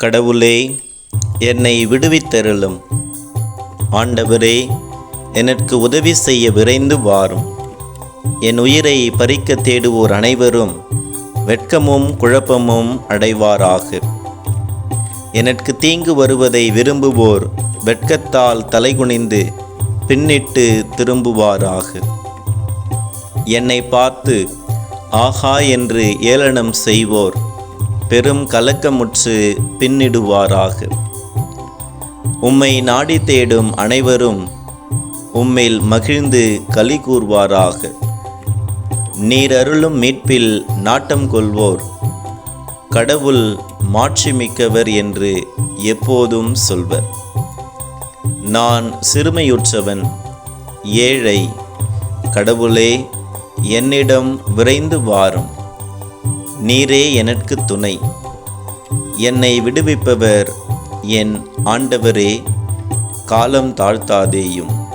கடவுளே என்னை விடுவித்தருளும். ஆண்டவரே எனக்கு உதவி செய்ய விரைந்து வாரும். என் உயிரை பறிக்க தேடுவோர் அனைவரும் வெட்கமும் குழப்பமும் அடைவாராக. எனக்கு தீங்கு வருவதை விரும்புவோர் வெட்கத்தால் தலைகுனிந்து பின்னிட்டு திரும்புவாராக. என்னை பார்த்து ஆஹா என்று ஏளனம் செய்வோர் பெரும் கலக்கமுற்று பின்னிடுவாராக. உம்மை நாடி தேடும் அனைவரும் உம்மில் மகிழ்ந்து களி கூறுவாராக நீர் அருளும் மீட்பில் நாட்டம் கொள்வோர் கடவுள் மாட்சிமிக்கவர் என்று எப்போதும் சொல்வர். நான் சிறுமையுற்றவன் ஏழை கடவுளே என்னிடம் விரைந்து வாரும். நீரே எனக்கு துணை. என்னை விடுவிப்பவர் என் ஆண்டவரே. காலம் தாழ்த்தாதேயும்.